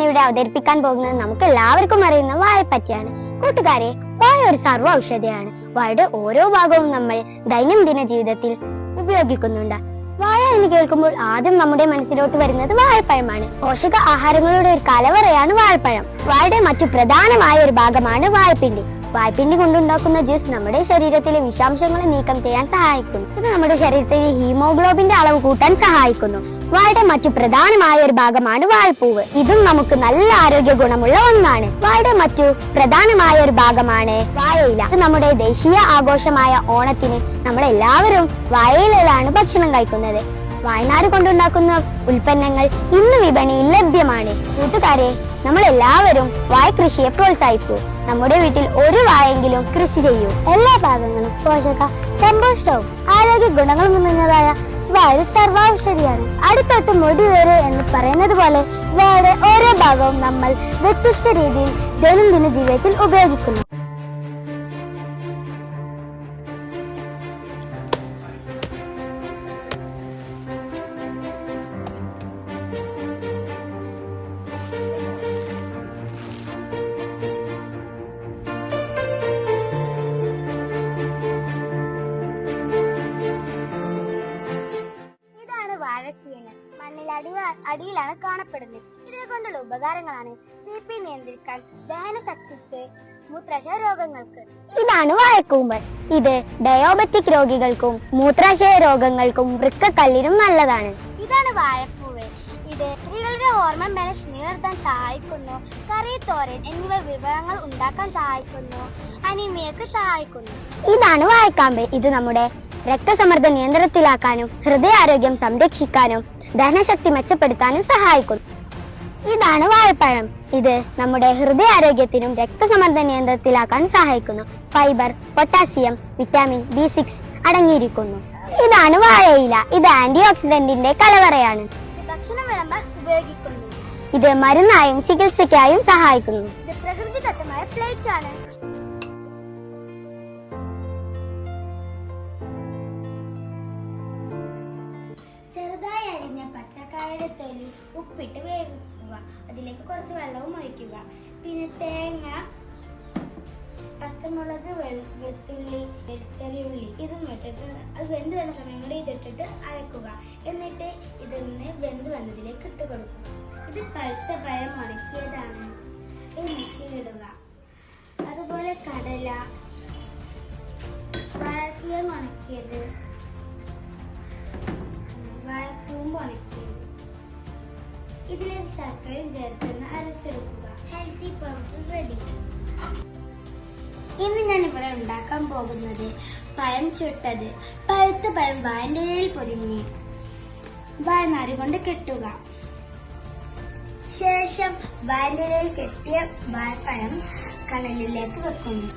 ഞാനിവിടെ അവതരിപ്പിക്കാൻ പോകുന്നത് നമുക്ക് എല്ലാവർക്കും അറിയുന്ന വാഴപ്പറ്റിയാണ് കൂട്ടുകാരെ വാഴ ഒരു സർവ ഔഷധിയാണ്. വാഴയുടെ ഓരോ ഭാഗവും നമ്മൾ ദൈനംദിന ജീവിതത്തിൽ ഉപയോഗിക്കുന്നുണ്ട്. വാഴ എന്ന് കേൾക്കുമ്പോൾ ആദ്യം നമ്മുടെ മനസ്സിലോട്ട് വരുന്നത് വാഴപ്പഴമാണ്. പോഷക ആഹാരങ്ങളുടെ ഒരു കലവറയാണ് വാഴപ്പഴം. വാഴയുടെ മറ്റു പ്രധാനമായ ഒരു ഭാഗമാണ് വാഴപ്പിണ്ടി വായ്പിണ്ടി കൊണ്ടുണ്ടാക്കുന്ന ജ്യൂസ് നമ്മുടെ ശരീരത്തിലെ വിഷാംശങ്ങളെ നീക്കം ചെയ്യാൻ സഹായിക്കുന്നു ഇത് നമ്മുടെ ശരീരത്തിലെ ഹീമോഗ്ലോബിന്റെ അളവ് കൂട്ടാൻ സഹായിക്കുന്നു. വാഴയുടെ മറ്റു പ്രധാനമായ ഒരു ഭാഗമാണ് വാഴപ്പൂവ് ഇതും നമുക്ക് നല്ല ആരോഗ്യ ഗുണമുള്ള ഒന്നാണ്. വാഴയുടെ മറ്റു പ്രധാനമായ ഒരു ഭാഗമാണ് വാഴയില ഇത് നമ്മുടെ ദേശീയ ആഘോഷമായ ഓണത്തിന് നമ്മളെല്ലാവരും വാഴയിലാണ് ഭക്ഷണം കഴിക്കുന്നത്. വായനാട് കൊണ്ടുണ്ടാക്കുന്ന ഉൽപ്പന്നങ്ങൾ ഇന്ന് വിപണിയിൽ ലഭ്യമാണ്. കൂട്ടുകാരെ നമ്മൾ എല്ലാവരും വായ കൃഷിയെ പ്രോത്സാഹിപ്പൂ നമ്മുടെ വീട്ടിൽ ഒരു വായെങ്കിലും കൃഷി ചെയ്യൂ. എല്ലാ ഭാഗങ്ങളും പോഷക സമ്പുഷ്ടവും ആരോഗ്യ ഗുണങ്ങളും നിറഞ്ഞതായ വാഴ സർവാവശ്യതയാണ് അടുത്തൊട്ട് മുടി വരെ എന്ന് പറയുന്നത് പോലെ വാഴയുടെ ഓരോ ഭാഗവും നമ്മൾ വ്യത്യസ്ത രീതിയിൽ ദൈനംദിന ജീവിതത്തിൽ ഉപയോഗിക്കുന്നു. വാഴക്കീഴ് മണ്ണിൽ അടി അടിയിലാണ് കാണപ്പെടുന്നത്. ഇതിനെ കൊണ്ടുള്ള ഉപകാരങ്ങളാണ് ബി പി നിയന്ത്രിക്കാൻ ദഹന ശക്തിക്ക് മൂത്രാശയ രോഗങ്ങൾക്ക്. ഇതാണ് വാഴക്കൂമ്പ്. ഇത് ഡയോബറ്റിക് രോഗികൾക്കും മൂത്രാശയ രോഗങ്ങൾക്കും വൃക്കക്കല്ലിനും നല്ലതാണ്. ഇതാണ് വാഴപ്പൂവ്. ഇത് സ്ത്രീകളുടെ ഹോർമോൺ ബാലൻസ് നിലനിർത്താൻ സഹായിക്കുന്നു. കറി തോരൻ എന്നിവ വിഭവങ്ങൾ ഉണ്ടാക്കാൻ സഹായിക്കുന്നു. അനീമിയക്ക് സഹായിക്കുന്നു. ഇതാണ് വാഴക്കാമ്പ്. ഇത് നമ്മുടെ രക്തസമ്മർദ്ദം നിയന്ത്രണത്തിലാക്കാനും ഹൃദയാരോഗ്യം സംരക്ഷിക്കാനും ദഹനശക്തി മെച്ചപ്പെടുത്താനും സഹായിക്കും ഇതാണ് വാഴപ്പഴം ഇത് നമ്മുടെ ഹൃദയാരോഗ്യത്തിനും രക്തസമ്മർദ്ദ നിയന്ത്രണത്തിലാക്കാൻ സഹായിക്കുന്നു. Fibre potassium vitamin B six അടങ്ങിയിരിക്കുന്നു. ഇതാണ് വാഴയില. ഇത് ആന്റി ഓക്സിഡന്റിന്റെ കലവറയാണ്. ഭക്ഷണം ഉപയോഗിക്കുന്നു. ഇത് മരുന്നായും ചികിത്സയ്ക്കായും സഹായിക്കുന്നു. ഇത് പ്രകൃതിദത്തമായ പ്ലേറ്റ് ആണ് ചെറുതായി അരിഞ്ഞ പച്ചക്കായയുടെ തൊലി ഉപ്പിട്ട് വേവിക്കുക. അതിലേക്ക് കുറച്ച് വെള്ളവും ഒഴിക്കുക. പിന്നെ തേങ്ങ പച്ചമുളക് വെളുത്തുള്ളി ഉള്ളി ഇതും ഇട്ടിട്ട് അത് വെന്ത് വരുന്ന സമയം കൂടി ഇതിട്ടിട്ട് അരക്കുക. എന്നിട്ട് ഇതൊന്ന് വെന്ത് വന്നതിലേക്ക് ഇട്ട് കൊടുക്കുക. ഇത് പഴുത്ത പഴം ഉണക്കിയതാണ്. ഇത് മിക്സിയിലിടുക അതുപോലെ കടല വാഴക്കുളം ഉണക്കിയത്. ഇതിലേക്ക് ശർക്കരയും ചേർത്തൊന്ന് അരച്ചെടുക്കുക ഹെൽത്തി പൗഡർ റെഡി ഇനി ഞാൻ ഇവിടെ ഉണ്ടാക്കാൻ പോകുന്നത് പഴം ചുട്ടത്. പഴുത്ത പഴം വാഴന്റെ ഇലയിൽ പൊതിഞ്ഞ് വാഴനാരി കൊണ്ട് കെട്ടുക. ശേഷം വാഴന്റെ ഇലയിൽ കെട്ടിയ വാഴപ്പഴം കനലിലേക്ക് വെക്കുന്നു.